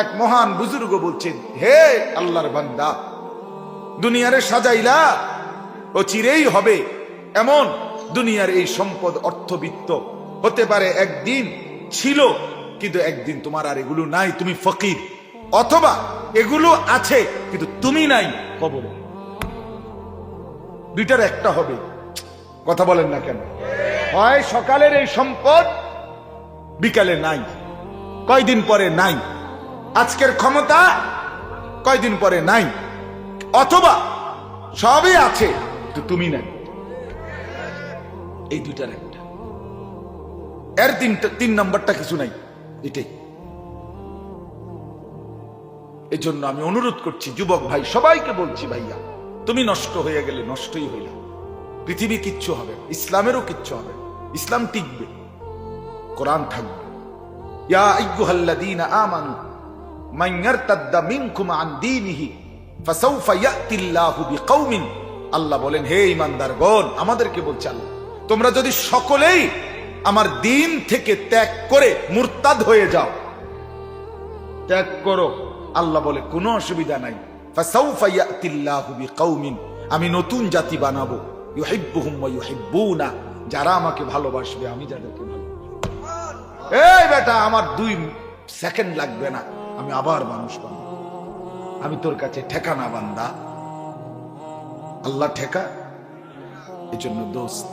এক মহান বুজুর্গ বলছেন, হে আল্লাহর বান্দা, দুনিয়ারে সাজাইলা ও চিরেই হবে এমন দুনিয়ার এই সম্পদ অর্থবিত্ত। হতে পারে একদিন ছিল, কিন্তু একদিন তোমার আর এগুলো নাই, তুমি ফকির। অথবা এগুলো আছে, কিন্তু তুমি নাই কবরে। দুইটার একটা হবে। কথা বলেন না কেন? হয় সকালের এই সম্পদ, বিকালে নাই। কয়দিন পরে নাই? আজকের ক্ষমতা কয়দিন পরে নাই, অথবা সবই আছে, কিন্তু তুমি নাই। এই দুইটার একটা। এর তিনটা তিন নম্বরটা কিছু নাই, এটাই। এই জন্য আমি অনুরোধ করছি, যুবক ভাই, সবাইকে বলছি ভাইয়া, তুমি নষ্ট হয়ে গেলে নষ্টই হইলে। পৃথিবী কিচ্ছু হবে ইসলামেরও কিচ্ছু হবে ইসলাম টিকবে, কোরআন থাকবে। ইয়া আইয়ুহাল্লাযীনা আমানু আল্লাহ বলেন, হে ইমানদার ঈমানদারগণ, আমাদেরকে বলছে আল্লাহ, তোমরা যদি সকলেই আমার দিন থেকে ত্যাগ করে মুরতাদ হয়ে যাও, ত্যাগ করো। আল্লাহ বলে, কোনো অসুবিধা নাই। আমি নতুন জাতি বানাবো। যারা আমাকে ভালোবাসবে, আমি যাদেরকে ভালোবাসবো এই বেটা, আমার দুই সেকেন্ড লাগবে না। আমি আবার মানুষ বানাবো আমি তোর কাছে ঠেকানা বান্দা। আল্লাহ ঠেকা এই জন্য দোস্ত,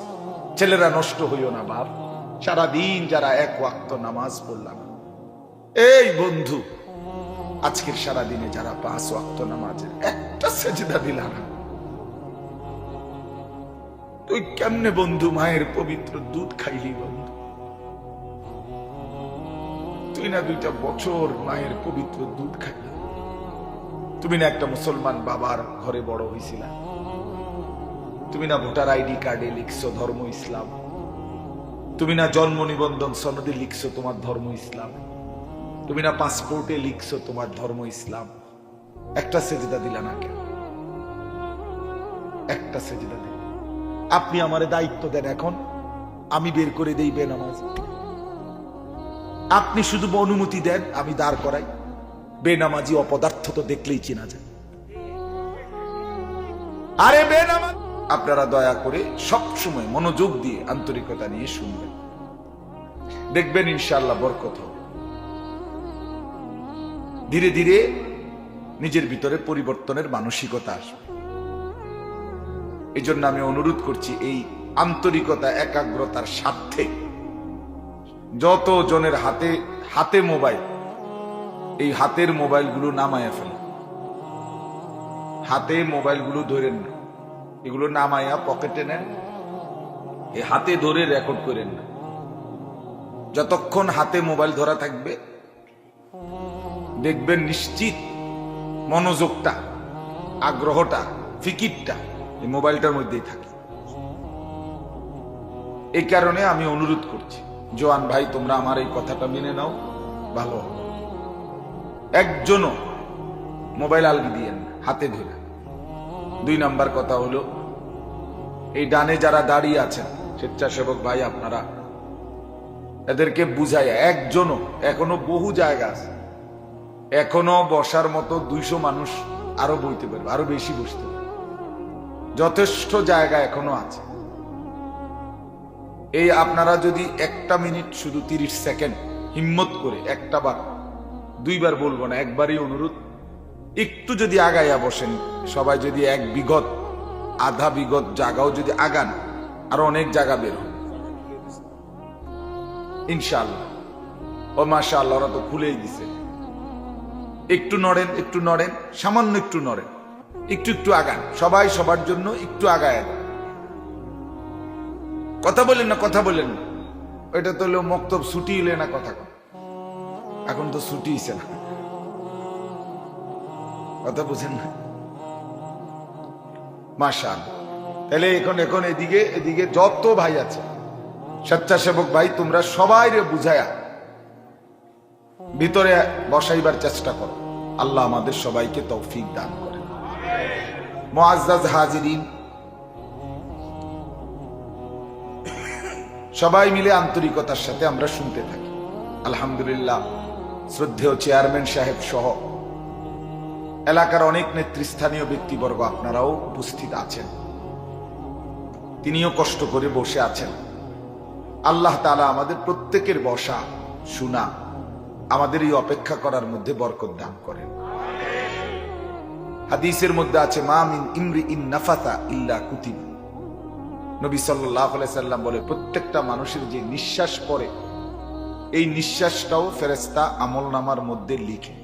ছেলেরা নষ্ট হইও না বাপ। সারাদিন যারা এক ওয়াক্ত নামাজ পড়লাম। এই বন্ধু, আজকের সারা দিনে যারা পাঁচ ওয়াক্ত নামাজের একটা সেজদা দিল না তুই কেমনে বন্ধু মায়ের পবিত্র দুধ খাইলি বন্ধু? তুই না দুইটা বছর মায়ের পবিত্র দুধ খাইলি তুমি না একটা মুসলমান বাবার ঘরে বড় হয়েছিলা তুমি না ভোটার আইডি কার্ডে লিখছো ধর্ম ইসলাম। তুমি না জন্ম নিবন্ধন সনদে লিখছো তোমার ধর্ম ইসলাম। তুমি না পাসপোর্টে লিখছো তোমার ধর্ম ইসলাম। একটা সেজদা দিলা না কেন? একটা সেজদা দিল। আপনি আমারে দায়িত্ব দেন এখন। আমি বের করে দেই বেনামাজ। আপনি শুধু অনুমতি দেন, আমি দাঁড় করাই। বেনামাজি অপদার্থ তো দেখলেই চেনা যায়। আরে বেনামাজ! আপনারা দয়া করে সব সময় মনোযোগ দিয়ে আন্তরিকতা নিয়ে শুনবেন। দেখবেন ইনশাআল্লাহ বরকত হবে। ধীরে ধীরে নিজের ভিতরে পরিবর্তনের মানসিকতা আসবে। এই জন্য আমি অনুরোধ করছি, এই আন্তরিকতা, একাগ্রতার স্বার্থে যত জনের হাতে হাতে মোবাইল, এই হাতের মোবাইলগুলো নামায়া ফেলে। হাতে মোবাইলগুলো ধরেন না। এগুলো নামায়া পকেটে নেন এই হাতে ধরে রেকর্ড করেন না। যতক্ষণ হাতে মোবাইল ধরা থাকবে, দেখবেন নিশ্চিত মনোযোগটা, আগ্রহটা, ফিকিরটা এই মোবাইলটার মধ্যেই থাকে। এই কারণে আমি অনুরোধ করছি। জোয়ান ভাই, তোমরা আমার এই কথাটা মেনে নাও। ভালো। হবে একজনও মোবাইল আলগি দিয়েন হাতে ধরে। দুই নাম্বার কথা হলো, এই ডানে যারা দাঁড়িয়ে আছেন, স্বেচ্ছাসেবক ভাই আপনারা, এদেরকে বুঝাই একজনও, এখনও বহু জায়গা আছে, এখনও বসার মতো দুইশো মানুষ আরও বইতে পারবে, আরও বেশি বসতে পারবে। যথেষ্ট জায়গা এখনও আছে। এই আপনারা যদি একটা মিনিট শুধু তিরিশ সেকেন্ড হিম্মত করে একটা বার, দুইবার বলব না, একবারই অনুরোধ, একটু যদি আগাইয়া বসেন, সবাই যদি এক বিগত, আধা বিগত জায়গাও যদি আগান, আরও অনেক জায়গা বের হবে। ইনশাল্লাহ ও মাশা আল্লাহ ওরা তো খুলেই দিছে। একটু নড়েন একটু নড়েন, সামান্য একটু নড়েন, একটু একটু আগান, সবাই সবার জন্য একটু আগায় কথা বলেন না, কথা বলেন। এটা তো হলো মক্তব ছুটি এলে না কথা এখন তো ছুটি হইছে না। কথা বুঝেন না? মাশাল। তাহলে এখন এখন এদিকে এদিকে যত ভাই আছে, স্বেচ্ছাসেবক ভাই, তোমরা সবাই বুঝায়া ভিতরে বসাইবার চেষ্টা করো। আল্লাহ আমাদের সবাইকে তৌফিক দান করে মুআজ্জাজ হাজিরিন সবাই মিলে আন্তরিকতার সাথে আমরা শুনতে থাকি। আলহামদুলিল্লাহ, শ্রদ্ধেয় চেয়ারম্যান সাহেব সহ এলাকার অনেক নেতৃস্থানীয় ব্যক্তিবর্গ আপনারাও উপস্থিত আছেন। তিনিও কষ্ট করে বসে আছেন। আল্লাহ তালা আমাদের প্রত্যেকের বসা, শোনা, আমাদের এই অপেক্ষা করার মধ্যে বরকত দান করেন। হাদিসের মধ্যে আছে, মা মিন ইমরি ইন নাফাতা ইল্লা কুতিব। নবী সাল্লাহ সাল্লাম বলে, প্রত্যেকটা মানুষের যে নিঃশ্বাস পড়ে, এই নিঃশ্বাসটাও ফেরেস্তা আমল নামার মধ্যে লিখে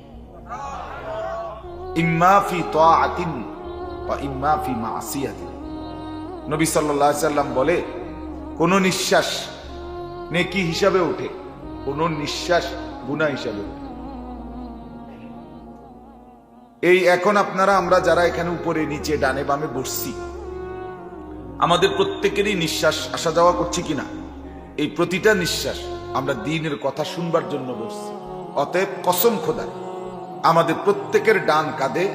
ইম্মা ফি তাআতিন বা ইম্মা ফি মাসিয়াতিন। নবী সাল্লাম বলে, কোন নিঃশ্বাস নেকি হিসাবে ওঠে, কোন নিঃশ্বাস গুনাহ হিসাবে এই এখন আপনারা, আমরা যারা এখানে উপরে, নিচে, ডানে, বামে বসছি আমাদের প্রত্যেকেরই নিঃশ্বাস আসা যাওয়া করছে কিনা? এই প্রতিটা নিঃশ্বাস আমরা দিনের কথা শুনবার জন্য বসছি। অতএব কসম খোদা আমাদের প্রত্যেকের ডান কাঁধে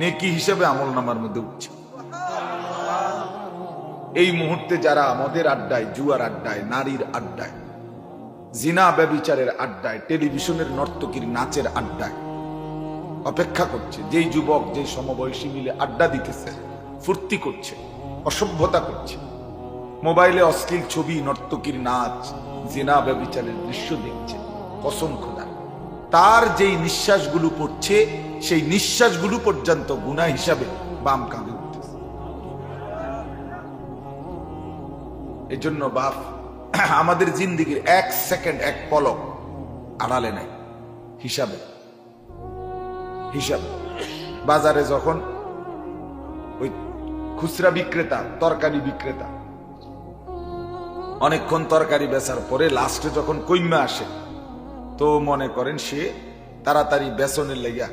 নেকি হিসেবে আমল নামার মধ্যে উঠছে। এই মুহূর্তে যারা আমাদের আড্ডায়, জুয়ার আড্ডায়, নারীর আড্ডায়, জিনা ব্যবিচারের আড্ডায়, টেলিভিশনের নর্তকীর নাচের আড্ডায় অপেক্ষা করছে, যেই যুবক যে সমবয়সী মিলে আড্ডা দিতেছে, ফুর্তি করছে অসভ্যতা করছে। মোবাইলে অশ্লীল ছবি, নর্তকীর নাচ, জিনা ব্যবিচারের দৃশ্য দেখছে। কসম খোদা। তার যেই নিঃশ্বাসগুলো পড়ছে, সেই নিঃশ্বাসগুলো পর্যন্ত গুণা হিসাবে বাম কাঁধে উঠতেছে। এই জন্য বাপ, আমাদের জিন্দিগির এক সেকেন্ড, এক পলক আড়ালে নাই। হিসাবে। হিসাবে। বাজারে যখন ওই খুচরা বিক্রেতা, তরকারি বিক্রেতা। অনেকক্ষণ তরকারি বেচার পরে লাস্টে যখন কইমা আসে, তো মনে করেন সে তাড়াতাড়ি বেসনের লেগা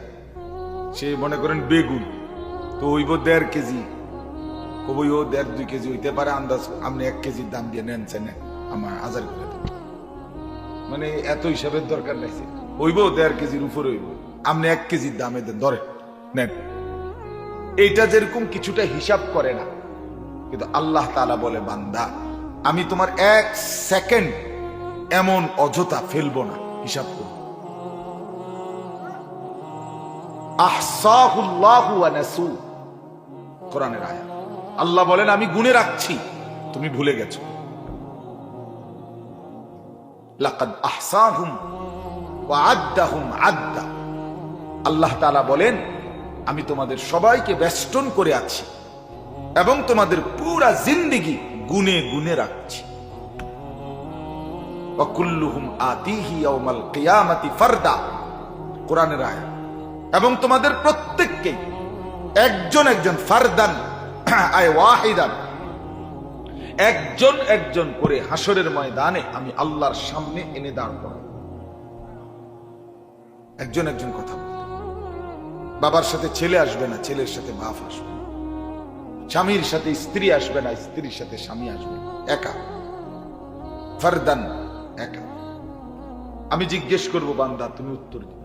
সে মনে করেন বেগুন, তো হইব দেড় কেজি। কবই ও দেড় দুই কেজি হইতে পারে, আন্দাজ আপনি এক কেজির দাম দিয়ে নেন চেনে আমার হাজার করে মানে এত হিসাবের দরকার নাই হইব দেড় কেজির উপরে হইব। আপনি এক কেজির দামে দেন ধরে নেন। এইটা যেরকম কিছুটা হিসাব করে না, কিন্তু আল্লাহ তালা বলে, বান্দা, আমি তোমার এক সেকেন্ড এমন অযথা ফেলব না, হিসাব করব। আল্লাহ বলেন, আমি গুনে রাখছি, তুমি ভুলে গেছো। আদ্দা। আল্লাহ তাআলা বলেন আমি তোমাদের সবাইকে বেষ্টন করে আছি এবং তোমাদের পুরা জিন্দিগি গুনে গুনে রাখছি। এবং তোমাদের প্রত্যেককে একজন একজন ফারদান একজন একজন করে হাসরের ময়দানে আমি আল্লাহর সামনে এনে দাঁড় করাব। একজন একজন কথা বলতে বাবার সাথে ছেলে আসবে না, ছেলের সাথে বাপ আসবে। স্বামীর সাথে স্ত্রী আসবে না, স্ত্রীর সাথে স্বামী আসবে। একা। ফারদান একা। আমি জিজ্ঞেস করব, বান্দা, তুমি উত্তর দিবে।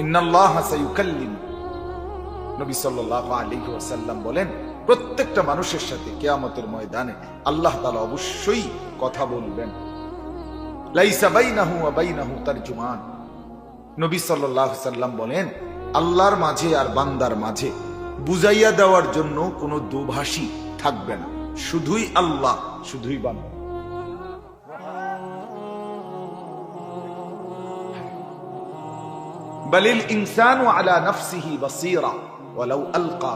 ইন্নাল্লাহ নবী সাল্লাল্লাহু আলাইহি ওয়াসাল্লাম বলেন, প্রত্যেকটা মানুষের সাথে কিয়ামতের ময়দানে আল্লাহ তাআলা অবশ্যই কথা বলবেন। লাইসা বাইনাহু ওয়া বাইনাহু তারজুমান। নবী আলাইহি সাল্লাম বলেন, আল্লাহর মাঝে আর বান্দার মাঝে বুঝাইয়া দেওয়ার জন্য কোনো দোভাষী থাকবে না। শুধুই আল্লাহ, শুধুই বান্দা। বালিল ইনসানু আলা নফসিহি বাসীরা ওয়ালাউ আলকা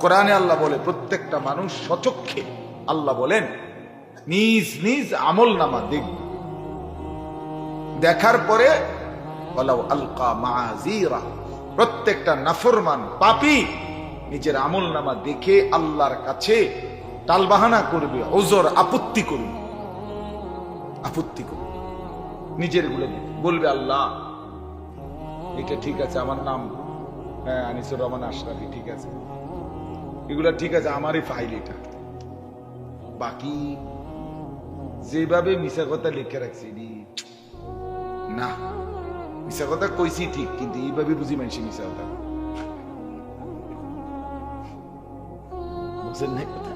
কোরআনে আল্লাহ বলে, প্রত্যেকটা মানুষ সচক্ষে আল্লাহ বলেন, নিজ নিজ আমল নামা দেখবে। দেখার পরে প্রত্যেকটা নাফরমান পাপী নিজের আমল নামা দেখে আল্লাহর কাছে টালবাহানা করবে, ওজর আপত্তি করবে। আপত্তি করবে। নিজেরগুলো বলবে, আল্লাহ, এটা ঠিক আছে, আমার নাম হ্যাঁ আনিসুর রহমান আশরাফি, ঠিক আছে। এগুলা ঠিক আছে, আমারই ফাইল এটা। বাকি, যেভাবে মিশা কথা লিখে রাখছি না মিশা কথা কইছি ঠিক কিন্তু এইভাবে বুঝি মানছি মিশা কথা। বুঝছেন না কথা?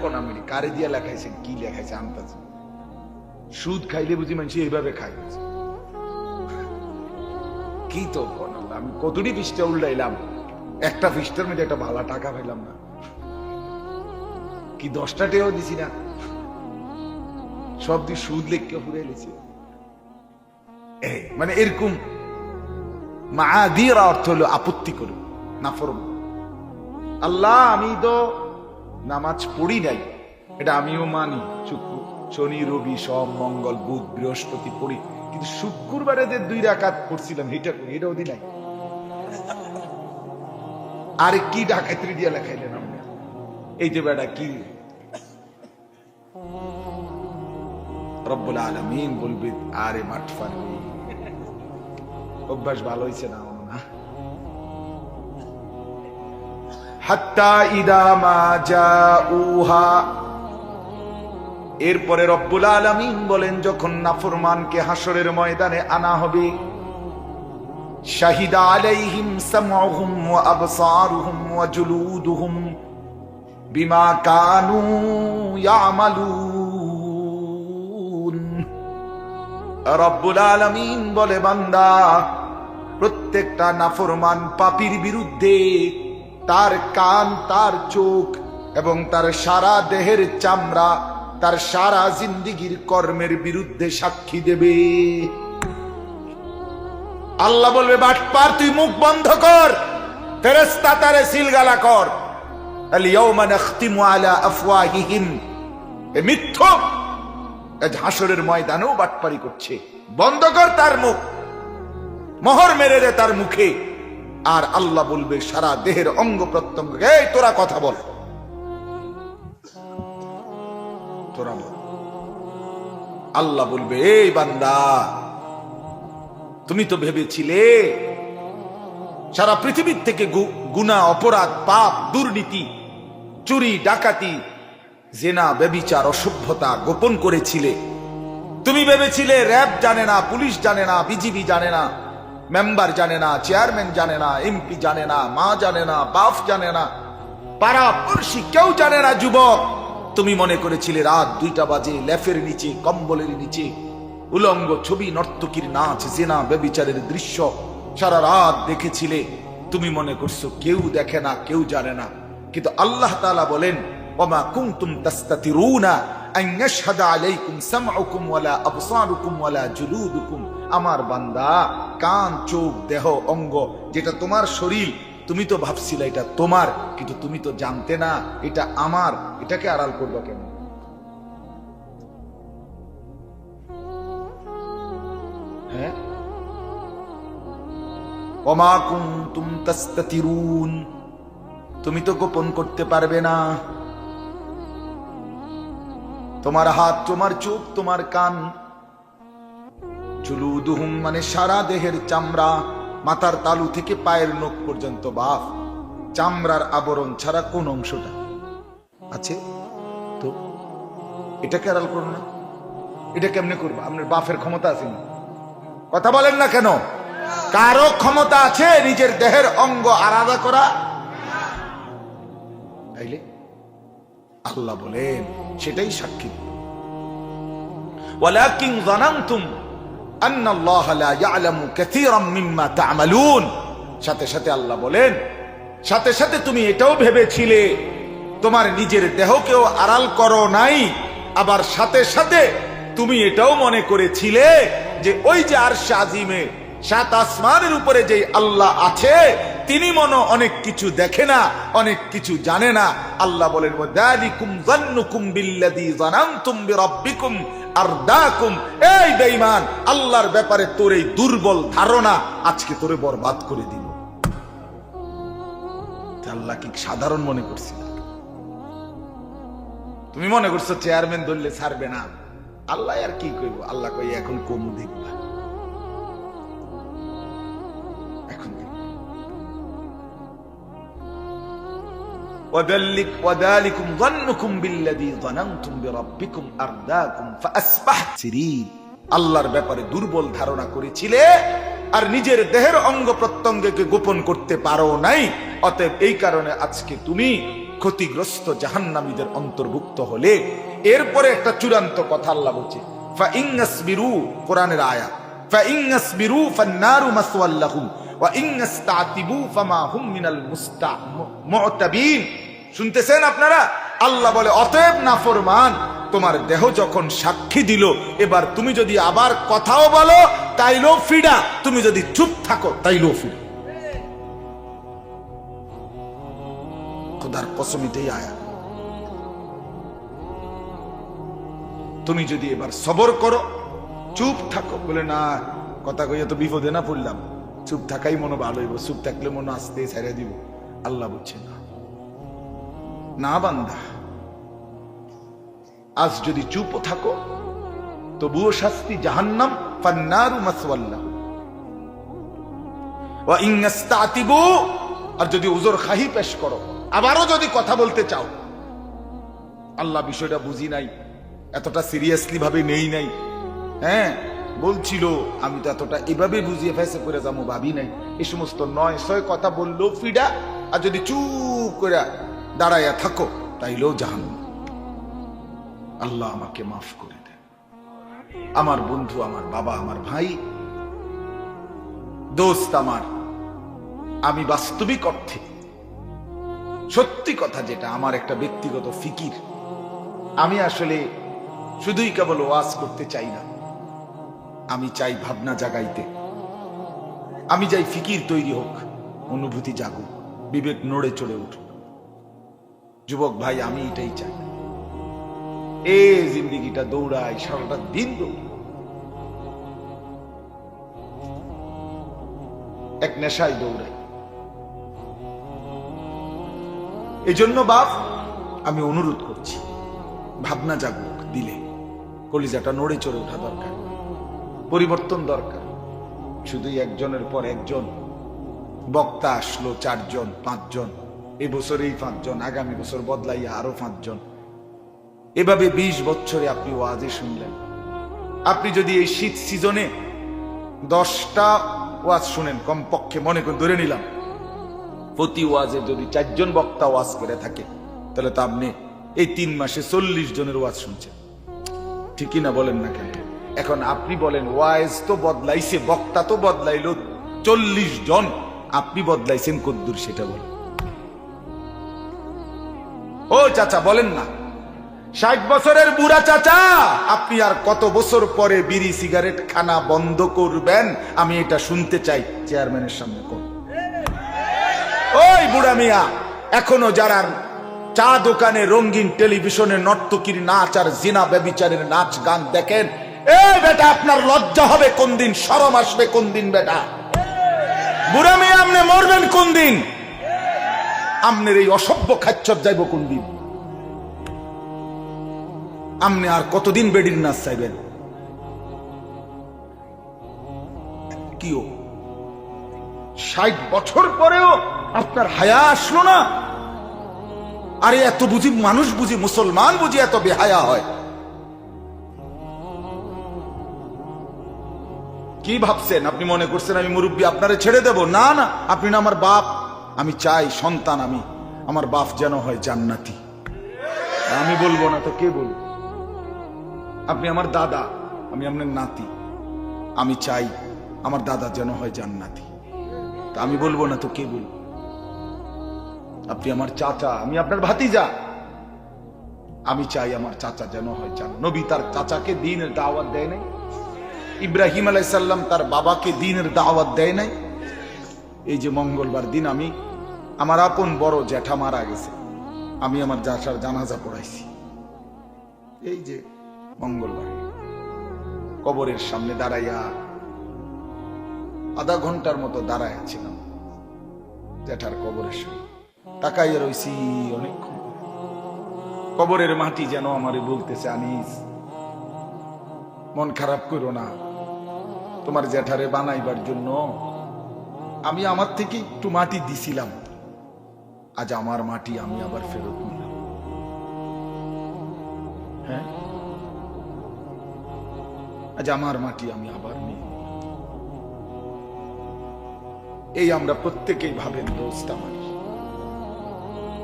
কোন আমি কারে কি লেখাইছে সুদ খাইলে বুঝি মানুষ এইভাবে খায় কি তো আমি কতটি পৃষ্ঠা উল্টাইলাম? একটা পৃষ্ঠার মধ্যে একটা ভালো টাকা পাইলাম না। কি দশটা টেও দিছি না। সব দিয়ে সুদ লেখকে ফুরে এলেছে এই, মানে এরকম মা দিয়ে অর্থ হলো আপত্তি করো না ফরম আল্লাহ, আমি তো নামাজ পড়ি নাই, এটা আমিও মানি। শুক্র, শনি, রবি সব মঙ্গল, বুধ, বৃহস্পতি পড়ি, কিন্তু শুক্রবারে যে দুই রাকাত পড়ছিলাম, এটা করি এটা ওদিন নাই। আরে কি ডাকাতি দিয়া লেখাইলেন আপনি? এই যে বেটা কি? রব্বুল আলমিন বলবে, আরে মাঠ পারবি অভ্যাস ভালো হয়েছে না না হাত্তা ইদা মা জাউহা। এরপরে রব্বুল আলামিন বলেন, যখন নাফরমানকে হাসরের ময়দানে আনা হবে, শাহিদা আলাইহিম আবসারুহুম ওয়া জুলুদুহুম বিমা কানু রব্বুল আলামিন বলে, বান্দা, প্রত্যেকটা নাফরমান পাপির বিরুদ্ধে তার কান, তার চোখ এবং তার সারা দেহের চামড়া, তার সারা জিন্দিগির কর্মের বিরুদ্ধে সাক্ষী দেবে। আল্লাহ বলবে, বাটপার, তুই মুখ বন্ধ কর ফেরেস্তা তারে সিলগালা কর। আলিয়াউমা নাখতিমু আলা আফওয়াহিহিম। এ মিথ্যক আজ হাসরের ময়দানেও বাটপারি করছে। বন্ধ কর তার মুখ। মোহর মেরে দে তার মুখে। আর আল্লাহ বলবে, সারা দেহের অঙ্গ প্রত্যঙ্গ। এই, তোরা কথা বল। তোরা আল্লাহ বলবে, এই বান্দা, তুমি তো ভেবেছিলে, সারা পৃথিবীর থেকে গু- গুনাহ, অপরাধ, পাপ, দুর্নীতি, চুরি, ডাকাতি জেনা বেবিচার অসভ্যতা গোপন করেছিলে। তুমি ভেবেছিলে র্যাব জানে না, পুলিশ জানে না, বিজিবি জানে না, মেম্বার জানে না, চেয়ারম্যান জানে না, এমপি জানে না, মা জানে না বাপ জানে না পাড়া পড়শি কেউ জানে না, যুবক। তুমি মনে করেছিলে রাত দুইটা বাজে ল্যাফের নিচে, কম্বলের নিচে, উলঙ্গ ছবি, নর্তকীর নাচ, জেনা বেবিচারের দৃশ্য, সারা রাত দেখেছিলে। তুমি মনে করছ কেউ দেখে না, কেউ জানে না। কিন্তু আল্লাহ তাআলা বলেন ওমা কুনতুম তাস্তাতিরুনা আন ইয়াশহাদা আলাইকুম সামউকুম ওয়ালা আবসারুকুম ওয়ালা জুলুদুকুম আমার বান্দা, কান, চোখ, দেহ, অঙ্গ, যেটা তোমার শরীর, তুমি তো ভাবছিলে এটা তোমার, কিন্তু তুমি তো জানতে না, এটা আমার, এটাকে আড়াল করবা কেন? হ্যাঁ? তাস্তাতিরুন। তুমি তো গোপন করতে পারবে না। তোমার হাত, তোমার চোখ তোমার কান। জুলুদুহুম মানে সারা দেহের চামড়া, মাথার তালু থেকে পায়ের নখ পর্যন্ত বাফ। চামড়ার আবরণ ছাড়া কোন অংশটা? আছে? তো এটাকে আড়াল করো না এটা কেমনে করব? আপনার বাফের ক্ষমতা আছে না? কথা বলেন না কেন? কারও ক্ষমতা আছে নিজের দেহের অঙ্গ আলাদা করা? আল্লাহ বলেন সেটাই সাক্ষী। ওয়ালাকিন জানান্তুম সাথে সাথে আল্লাহ বলেন সাথে সাথে তুমি এটাও ভেবেছিলে তোমার নিজের দেহকেও আড়াল করো নাই আবার সাথে সাথে তুমি এটাও মনে করেছিলে যে ওই যে আর সাত আসমানের উপরে যে আল্লাহ আছে তিনি মনে অনেক কিছু দেখে না, অনেক কিছু জানে না। আল্লাহ বলেন এই বেঈমান, আল্লাহর ব্যাপারে তোর এই দুর্বল ধারণা আজকে তোরে বরবাদ করে দিল আল্লাহ কি সাধারণ মনে করছিল তুমি মনে করছ, চেয়ারম্যান ধরলে ছাড়বে না। আল্লাহ আর কি কইব? আল্লাহ কই এখন কমু দেখবা। وذلك وذلكم ظنكم بالذي ظننتم بربكم أرداكم فأصبحت سرين আল্লাহর ব্যাপারে দুর্বল ধারণা করেছিলে আর নিজের দেহের অঙ্গ প্রত্যঙ্গকে গোপন করতে পারো নাই অতএব এই কারণে আজকে তুমি ক্ষতিগ্রস্ত জাহান্নামীদের অন্তর্ভুক্ত হলে এরপরে একটা চূড়ান্ত কথা আল্লাহ বলছে فإن يصبروا কোরআনের আয়াত فإن يصبروا فالنار مثوى لهم وإن يستعتبوا فما هم من المعتبين শুনতেছেন আপনারা? আল্লাহ বলে, অতএব নাফরমান, তোমার দেহ যখন সাক্ষী দিল, এবার তুমি যদি আবার কথাও বলো, তাইলেও ফিডা তুমি যদি চুপ থাকো, তাইলেও ফিডা খোদার কসমিতেই আয়া। তুমি যদি এবার সবর করো, চুপ থাকো, বলে, না, কথা কইয়া তো বিপদে না পড়লাম। চুপ থাকাই মনে ভালো হইব, চুপ থাকলে মনে আসতে ছেড়ে দিব। আল্লাহ বুঝছে না। না বান্দা। আজ যদি চুপও থাকো, তবুও শাস্তি জাহান্নাম, ফান্নারু মাসওয়াল্লাহ। ওয়া ইন ইস্তাতিবু আর যদি উজর খাহি পেশ করো, আবারও যদি কথা বলতে চাও, আল্লাহ বিষয়টা বুঝি নাই, এতটা সিরিয়াসলি ভাবে নেই নাই। হ্যাঁ বলছিল, আমি তো এতটা এভাবে বুঝিয়ে ফেসে করে যাব, ভাবি নাই। এই সমস্ত নয় ছয় কথা বলল ফিডা, আর যদি চুপ করে দাঁড়াইয়া থাকো, তাইলেও জাহান আল্লাহ আমাকে মাফ করে দেন। আমার বন্ধু, আমার বাবা, আমার ভাই, দোস্ত আমার, আমি বাস্তবিক অর্থে সত্যি কথা যেটা, আমার একটা ব্যক্তিগত ফিকির। আমি আসলে শুধুই কেবল ওয়াজ করতে চাই না। আমি চাই ভাবনা জাগাইতে। আমি চাই ফিকির তৈরি হোক, অনুভূতি জাগুক, বিবেক নড়ে চড়ে উঠুক। যুবক ভাই, আমি এটাই চাই। এ জিন্দিগিটা দৌড়াই, সারাটা দিন দৌড় এক নেশায় দৌড়াই। এই জন্য বাপ, আমি অনুরোধ করছি, ভাবনা জাগুক দিলে। কলিজাটা নড়ে চড়ে ওঠা দরকার, পরিবর্তন দরকার। শুধুই একজনের পর একজন, বক্তা আসলো চারজন, পাঁচজন। এই বছর এই পাঁচজন, আগামী বছর বদলাইয়া আরও পাঁচজন। এভাবে বিশ বছরে আপনি ওয়াজে শুনলেন। আপনি যদি এই শীত সিজনে দশটা ওয়াজ শুনেন, কমপক্ষে মনে করে ধরে নিলাম, প্রতি ওয়াজে যদি চারজন বক্তা ওয়াজ করে থাকে, তাহলে তো আপনি এই তিন মাসে চল্লিশ জনের ওয়াজ শুনছেন। ঠিকই না বলেন না কেন? এখন আপনি বলেন, ওয়াজ তো বদলাইছে, বক্তা তো বদলাইলো, চল্লিশ জন, আপনি বদলাইছেন কদ্দুর, সেটা বলেন। ও চাচা, বলেন না। ষাট বছরের বুড়া চাচা, আপনি আর কত বছর পরে বিড়ি সিগারেট খানা বন্ধ করবেন? আমি এটা শুনতে চাই চেয়ারম্যানের সামনে, কোন? ওই বুড়া মিয়া, এখনও যারা চা দোকানে রঙিন টেলিভিশনে নর্তকীর নাচ আর জিনা ব্যবিচারের নাচ গান দেখেন, এ বেটা আপনার লজ্জা হবে কোন দিন সরম আসবে কোন দিন বেটা? বুড়া মেয়ে, আপনি মরবেন কোন দিন আমনের এই অসভ্য খাচ্ছপ যাইব কোন দিন? আপনি আর কতদিন বেডির নাচ চাইবেন? কিও? ষাট বছর পরেও আপনার হায়া আসলো না? আরে এত বুঝি মানুষ বুঝি মুসলমান বুঝি এত বেহায়া হয়। কি ভাবছেন? আপনি মনে করছেন আমি মুরব্বী, আপনারে ছেড়ে দেব? না না, আপনি না আমার বাপ। আমি চাই সন্তান আমি, আমার বাপ যেন হয় জান্নাতি। আমি বলব না তো কে বলব? আপনি আমার দাদা, আমি আপনার নাতি। আমি চাই আমার দাদা যেন হয় জান্নাতি। তা আমি বলব না তো কে বলব? আপনি আমার চাচা, আমি আপনার ভাতিজা। আমি চাই আমার চাচা যেন হয় চান নবী তার চাচাকে দিনের দাওয়াত দেয় নাই। ইব্রাহিম আলাইসাল্লাম তার বাবাকে দিনের দাওয়াত দেয় নাই। এই যে মঙ্গলবার দিন আমি আমার আপন বড় জ্যাঠা মারা গেছে। আমি আমার জাসার জানাজা পড়াইছি। এই যে মঙ্গলবার। কবরের সামনে দাঁড়াইয়া আধা ঘণ্টার মতো দাঁড়াইয়া ছিলাম জ্যাঠার কবরের সামনে তাকাইয়া রইছি অনেকক্ষণ কবরের মাটি যেন আমারে বলতেছে, আনিস, মন খারাপ করো না। তোমার জ্যাঠারে বানাইবার জন্য আমি আমার থেকে একটু মাটি দিছিলাম। আজ আমার মাটি আমি আবার ফেরত নিলাম। হ্যাঁ? আজ আমার মাটি আমি আবার নিই এই আমরা প্রত্যেকেই ভাবেন দোস্ত আমার।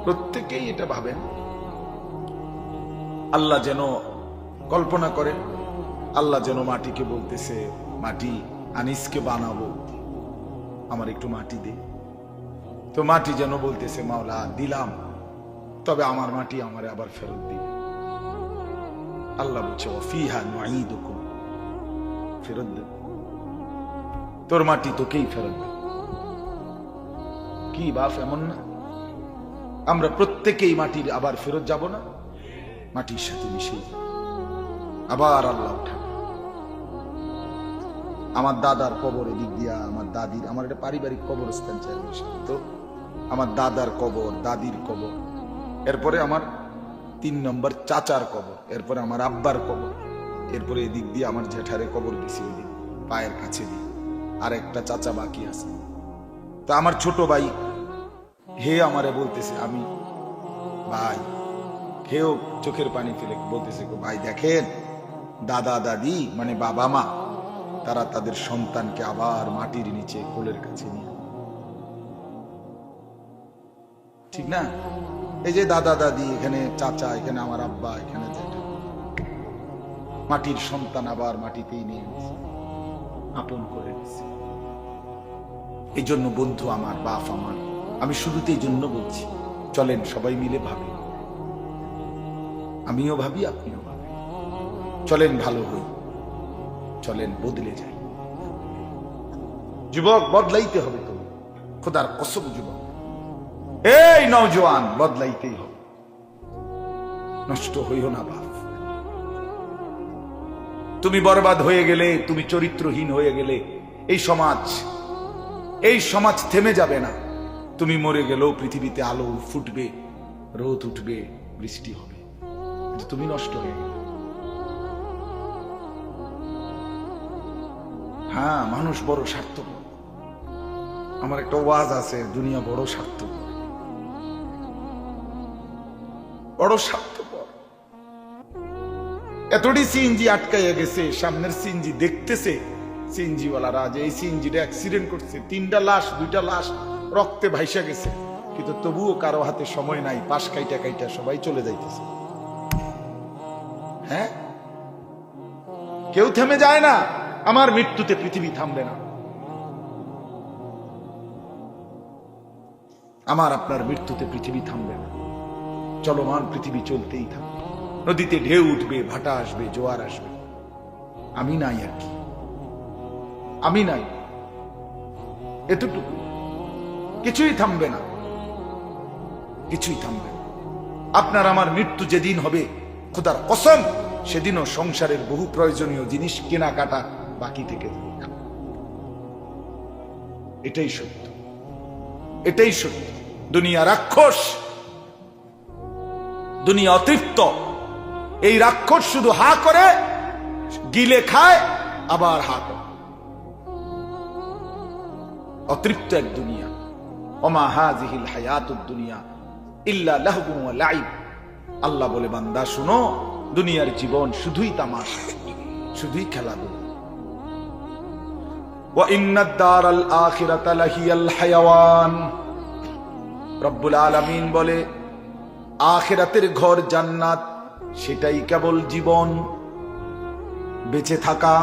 প্রত্যেকেই এটা ভাবেন। আল্লাহ যেন কল্পনা করেন, আল্লাহ যেন মাটিকে বলতেছে, মাটি আনিসকে বানাবো। আমার একটু মাটি দে। তো মাটি যেন বলতেছে, মাওলা, দিলাম। তবে আমার মাটি আমারে আবার ফেরত দিবে আল্লাহ বলছে ফিহা নুঈদুকুম। ফেরত দে। তোর মাটি তোকেই ফেরত দে। কি বাপ এমন না। আমরা প্রত্যেকেই মাটির আবার ফেরত যাব না। মাটির সাথে মিশে আবার আল্লাহ উঠাবে। আমার দাদার কবর এদিক দিয়া, আমার দাদির, আমার একটা পারিবারিক কবরস্থান চাই। তো আমার দাদার কবর, দাদির কবর। এরপরে আমার তিন নম্বর চাচার কবর, এরপরে আমার আব্বার কবর, এরপরে এদিক দিয়ে আমার জেঠারে কবর ওই দিক পায়ের কাছে দিয়ে। আর একটা চাচা বাকি আছে। তা আমার ছোট ভাই, হে আমারে বলতেছে, আমি ভাই। হেও চোখের পানি ফেলে বলতেছে, গো ভাই, দেখেন, দাদা, দাদি মানে বাবা, মা, তারা তাদের সন্তানকে আবার মাটির নিচে কোলের কাছে নিয়ে ঠিক না? এই যে দাদা, দাদি, এখানে চাচা, এখানে আমার আব্বা, এখানে মাটির সন্তান আবার মাটিতেই নিয়ে আপন করে নিছে এই জন্য বন্ধু আমার, বাপ আমার, আমি শুরুতে এই জন্য বলছি, চলেন সবাই মিলে ভাবি। আমিও ভাবি, আপনিও ভাবি চলেন ভালো হই। চলেন বদলে যাই। যুবক, বদলাইতে হবে তো খোদার কসম যুবক। এই নওজোয়ান, বদলাইতেই হবে নষ্ট হইও না, বাপ। তুমি বরবাদ হয়ে গেলে, তুমি চরিত্রহীন হয়ে গেলে, এই সমাজ এই সমাজ থেমে যাবে না। তুমি মরে গেলেও পৃথিবীতে আলো ফুটবে, রোদ উঠবে, বৃষ্টি হবে। তুমি নষ্ট হয়ে গেলে। হ্যাঁ মানুষ বড় স্বার্থপর। আমার একটা ওয়াজ আছে, দুনিয়া বড় স্বার্থপর। বড় স্বার্থপর। এতটি সিএনজি আটকাইয়া গেছে, সামনের সিএনজি দেখতেছে সিএনজি ওয়ালারা যে এই সিএনজিটা অ্যাক্সিডেন্ট করছে। তিনটা লাশ, দুইটা লাশ রক্তে ভাইসা গেছে। কিন্তু তবুও কারও হাতে সময় নাই, পাশ কাইটা কাইটা সবাই চলে যাইতেছে। হ্যাঁ? কেউ থেমে যায় না, আমার মৃত্যুতে পৃথিবী থামবে না। আমার আপনার মৃত্যুতে পৃথিবী থামবে না। চলমান পৃথিবী চলতেই থাকবে নদীতে ঢেউ উঠবে, ভাটা আসবে, জোয়ার আসবে। আমি নাই আর কি? আমি নাই। এতটুকু। কিছুই থামবে না। কিছুই থামবে না। আপনার আমার মৃত্যু যেদিন হবে, খোদার কসম, সেদিনও সংসারের বহু প্রয়োজনীয় জিনিস কেনাকাটা বাকি থেকে এটাই সত্য। এটাই সত্য। দুনিয়া রাক্ষস দুনিয়া অতৃপ্ত এই রাক্ষস শুধু হা করে, গিলে খায়, আবার হা করে। অতৃপ্ত এক দুনিয়া। ওমা হাজিহিল হায়াতুদ দুনিয়া ইল্লা লাহবু লাইব। আল্লাহ বলে, বান্দা, শুনো, দুনিয়ার জীবন শুধুই তামাশা, শুধুই খেলাধুলা। ওয়া ইন্নাদ দারাল আখিরাতা লাহিয়াল হায়াওয়ান। রব্বুল আলামিন বলে আখিরাতের ঘর জান্নাত, সেটাই কেবল জীবন। বেঁচে থাকা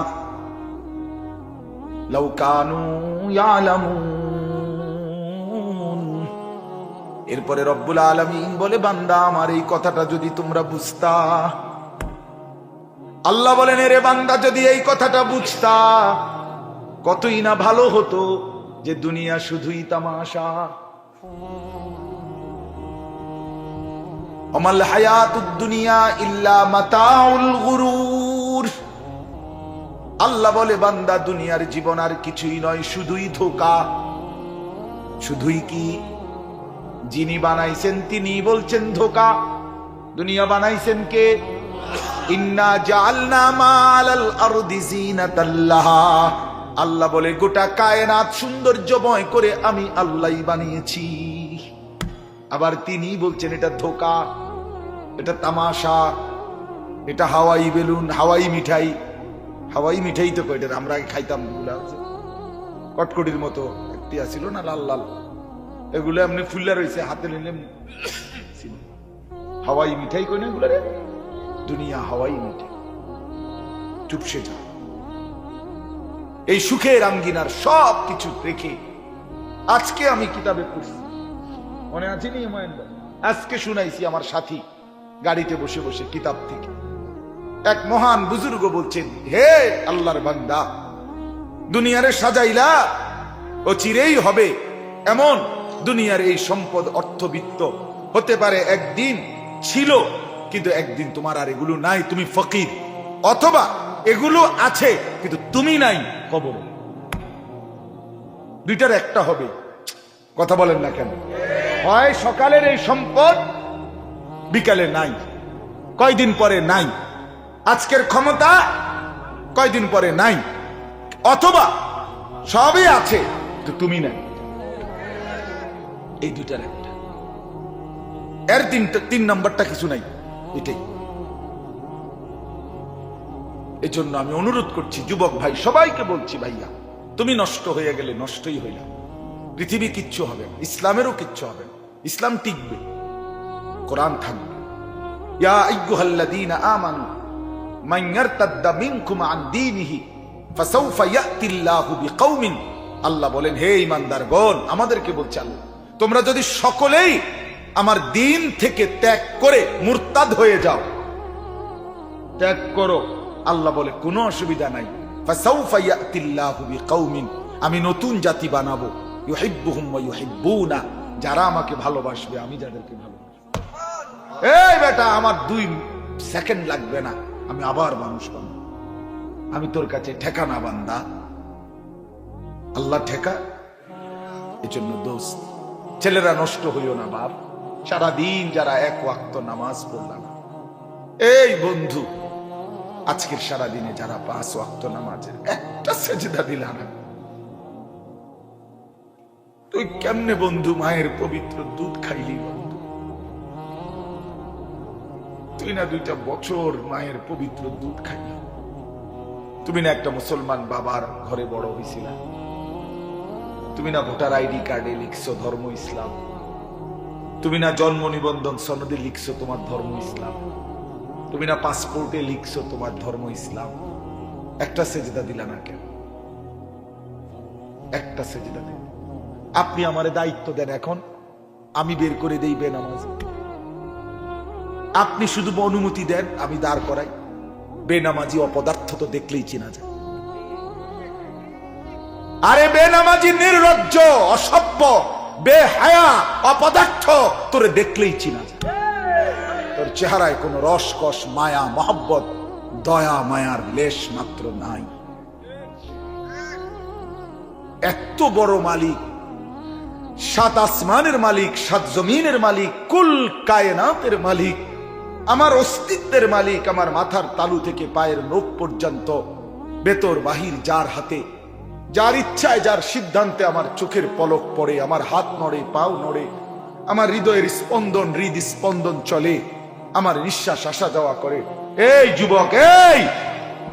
লাউকানু এরপরে রব্বুল আলমিন বলে, বান্দা, আমার এই কথাটা যদি তোমরা বুঝতা। আল্লাহ বলেন রে বান্দা, যদি এই কথাটা বুঝতা, কতই না ভালো হতো যে দুনিয়া শুধুই তামাশা। অমাল হায়াতুদ দুনিয়া ইল্লা মাতাউল গুরুর আল্লাহ বলে, বান্দা, দুনিয়ার জীবন আর কিছুই নয়, শুধুই ধোকা। শুধুই কি? যিনি বানাইছেন তিনি বলছেন ধোকা। দুনিয়া বানাইছেন কে? ইন্না জাআলনা মালাল আরদি জিনাতাল্লাহা আল্লাহ বলে, গোটা কায়নাত সৌন্দর্যময় করে আমি আল্লাহই বানিয়েছি। আবার তিনি বলছেন, এটা ধোকা, এটা তামাশা, এটা হাওয়াই বেলুন, হাওয়াই মিঠাই। হাওয়াই মিঠাই তো কয়টা আমরা আগে খাইতাম কটকটির মতো একটি আসিল না, লাল লাল। এগুলো এমনি ফুল্লা রয়েছে হাতে নিলে হাওয়াই মিঠাই কই না এগুলো রে? দুনিয়া হাওয়াই মিঠাই। চুপসে যাও এই সুখের আঙ্গিনার সব কিছু রেখে আজকে আমি কিতাবে পড়ছি। মনে আছে নি আজকে শুনাইছি আমার সাথী গাড়িতে বসে বসে কিতাব থেকে। এক মহান বুজুর্গ বলছেন, হে আল্লাহর বান্দা, দুনিয়ারে সাজাইলা ও চিরেই হবে এমন দুনিয়ার এই সম্পদ অর্থবিত্ত। হতে পারে একদিন ছিল, কিন্তু একদিন তোমার আর এগুলো নাই, তুমি ফকির। অথবা এগুলো আছে, কিন্তু তুমি নাই কবর। দুইটার একটা হবে, কথা বলেন না কেন? হয় সকালের এই সম্পদ, বিকালে নাই। কয়দিন পরে নাই। আজকের ক্ষমতা কয়দিন পরে নাই। অথবা সবই আছে তুমি নাই। এই দুইটার একটা। এর তিন তিন নম্বরটা কিছু নাই, এটাই। এই জন্য আমি অনুরোধ করছি, যুবক ভাই, সবাইকে বলছি ভাইয়া, তুমি নষ্ট হয়ে গেলে নষ্টই হইলাম। পৃথিবী কিচ্ছু হবে ইসলামেরও কিচ্ছু হবে। ইসলাম টিকবে, কোরআন থাকবে। ইয়া আইয়ুহাল্লাযীনা আমানু, মান মিনকুম আন দীনিহি, ফাসাউফা ইয়াতিল্লাহু বিকাউমিন আল্লাহ বলেন, হে ঈমানদারগণ, আমাদেরকে বলছে আল্লাহ, তোমরা যদি সকলেই আমার দিন থেকে ত্যাগ করে মুরতাদ হয়ে যাও, ত্যাগ করো। আল্লাহ বলে, কোনো অসুবিধা নাই। আমি নতুন জাতি বানাবো। ইউহিব্বুহুম ওয়া ইউহিব্বুনা। যারা আমাকে ভালোবাসবে, আমি যাদেরকে ভালোবাসবো। এই বেটা, আমার দুই সেকেন্ড লাগবে না। আমি আবার মানুষ বানাবো। আমি তোর কাছে ঠেকা না বান্দা। আল্লাহ ঠেকা, এজন্য দোস্ত, ছেলেরা নষ্ট হইও না বাপ। সারাদিন যারা এক ওয়াক্ত নামাজ পড়ল না এই বন্ধু, আজকের সারাদিনে যারা পাঁচ ওয়াক্ত নামাজের একটা সেজদা দিল না তুই কেমনে বন্ধু মায়ের পবিত্র দুধ খাইলি বন্ধু? তুই না দুইটা বছর মায়ের পবিত্র দুধ খাইলি। তুমি না একটা মুসলমান বাবার ঘরে বড় হয়েছিল তুমি না ভোটার আইডি কার্ডে লিখছো ধর্ম ইসলাম। তুমি না জন্ম নিবন্ধন সনদে লিখছো তোমার ধর্ম ইসলাম। তুমি না পাসপোর্টে লিখছো তোমার ধর্ম ইসলাম। একটা সেজদা দিলা না কেন? একটা সেজদা দিন আপনি আমারে দায়িত্ব দেন এখন। আমি বের করে দেই বেনামাজ। আপনি শুধু অনুমতি দেন, আমি দাঁড় করাই। বেনামাজি অপদার্থ তো দেখলেই চেনা যায়। আরে বেনামাজি নির্লজ্জ, অসভ্য, বেহায়া, অপদার্থ, তোরে দেখলেই চিনা যায়। তোর চেহারায় কোনো রসকস, মায়া, মহব্বত, দয়া, মায়ার লেশ মাত্র নাই। এত বড় মালিক সাত আসমানের মালিক, সাত জমিনের মালিক, কুল কায়নাতের মালিক। আমার অস্তিত্বের মালিক, আমার মাথার তালু থেকে পায়ের নোখ পর্যন্ত বেতর বাহির যার হাতে, যার ইচ্ছায়, যার সিদ্ধান্তে আমার চোখের পলক পড়ে, আমার হাত নড়ে, পাও নড়ে, আমার হৃদয়ের স্পন্দন, হৃদ স্পন্দন চলে, আমার নিঃশ্বাস আসা যাওয়া করে। এই যুবক, এই!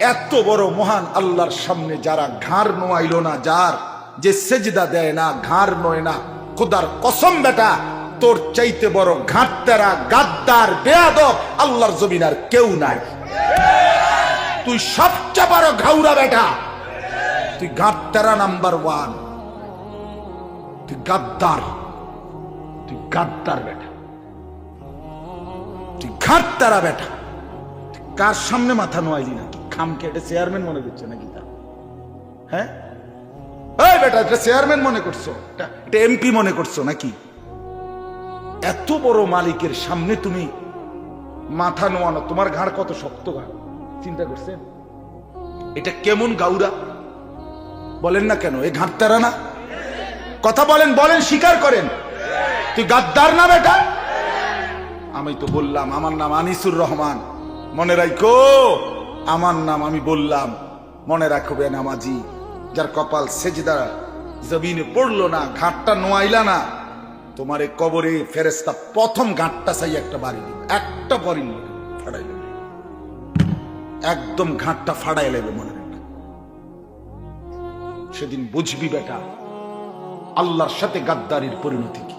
এত বড় মহান আল্লাহর সামনে যারা ঘাড় নোয়াইল না, যার যে সেজদা দেয় না, ঘাড় নয় না খোদার কসম বেটা, তোর চাইতে বড় ঘাটতারা, গাদ্দার, বেয়াদব আল্লাহর জমিন আর কেউ নাই। তুই সবচেয়ে বড় ঘাউরা বেটা। তুই গাদ্দারা নাম্বার ওয়ান। তুই গাদ্দার। তুই গাদ্দার বেটা। তুই ঘাটতারা বেটা। কার সামনে মাথা নোয়াইলি না? খাম কেটে চেয়ারম্যান মনে করছে নাকি তার হ্যাঁ? এই বেটা, এটা চেয়ারম্যান মনে করছ? এটা- এমপি মনে করছ নাকি? এত বড় মালিকের সামনে তুমি মাথা নোয়ানো তোমার ঘাড় কত শক্ত ঘাড় চিন্তা করছেন? এটা কেমন গাউরা? বলেন না কেন, এ ঘাটতারা না? কথা বলেন বলেন, স্বীকার করেন। তুই গাদ্দার না বেটা? আমি তো বললাম, আমার নাম আনিসুর রহমান। মনে রাখো আমার নাম আমি বললাম। মনে রাখবে নামাজি। যার কপাল সেজদা জমিনে পড়ল না ঘাটটা নোয়াইলা না তোমার এই কবরে ফেরেস্তা প্রথম ঘাটটা চাই একটা বাড়ি দিবে। একটা নেবে, ফাড়াই দেবে একদম ঘাটটা ফাড়াই নেবে মনে রাখবে সেদিন বুঝবি বেটা আল্লাহর সাথে গাদ্দারির পরিণতি কি?